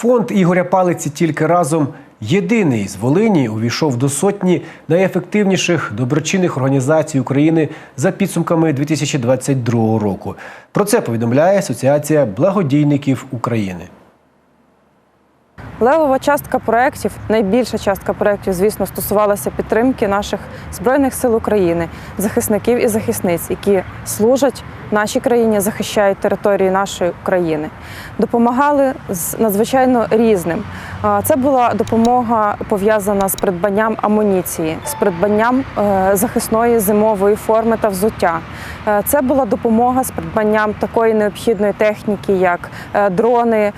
Фонд Ігоря Палиці тільки разом єдиний з Волині увійшов до сотні найефективніших доброчинних організацій України за підсумками 2022 року. Про це повідомляє Асоціація благодійників України. Левова частка проєктів, найбільша частка проєктів, звісно, стосувалася підтримки наших збройних сил України, захисників і захисниць, які служать нашій країні, захищають території нашої країни. Допомагали з надзвичайно різним. Це була допомога пов'язана з придбанням амуніції, з придбанням е, захисної зимової форми та взуття. Е, Це була допомога з придбанням такої необхідної техніки, як е, дрони, е,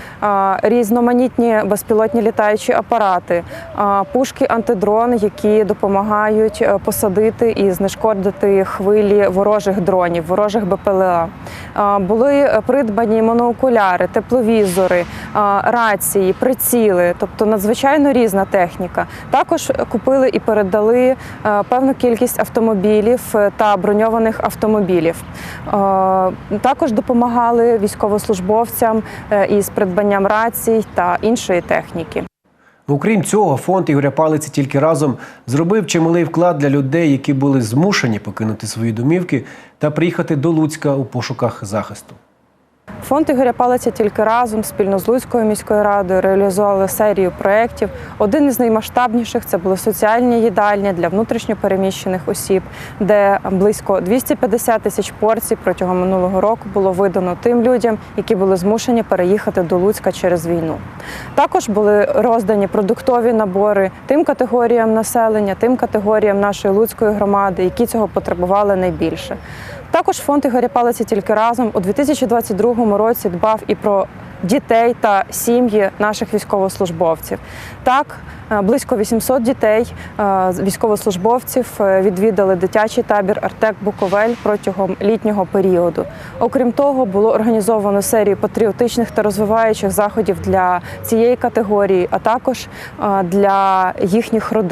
різноманітні безпілотні літаючі апарати, пушки антидрон, які допомагають посадити і знешкодити хвилі ворожих дронів, ворожих БПЛА. Були е, придбані моноокуляри, тепловізори, рації, приціли, тобто надзвичайно різна техніка. Також купили і передали е, певну кількість автомобілів е, та броньованих автомобілів. Також допомагали військовослужбовцям із придбанням рацій та іншої техніки. Окрім цього, фонд Ігоря Палиці тільки разом зробив чималий вклад для людей, які були змушені покинути свої домівки та приїхати до Луцька у пошуках захисту. Фонд Ігоря Палиця тільки разом спільно з Луцькою міською радою реалізували серію проєктів. Один із наймасштабніших це були соціальні їдальні для внутрішньопереміщених осіб, де близько 250 тисяч порцій протягом минулого року було видано тим людям, які були змушені переїхати до Луцька через війну. Також були роздані продуктові набори тим категоріям населення, тим категоріям нашої луцької громади, які цього потребували найбільше. Також фонд Ігоря Палиці тільки разом у 2022 році дбав і про дітей та сім'ї наших військовослужбовців. Так, е, близько 800 дітей е, військовослужбовців е, відвідали дитячий табір Артек Буковель протягом літнього періоду. Окрім того, було організовано серію патріотичних та розвиваючих заходів для цієї категорії, а також для їхніх родин.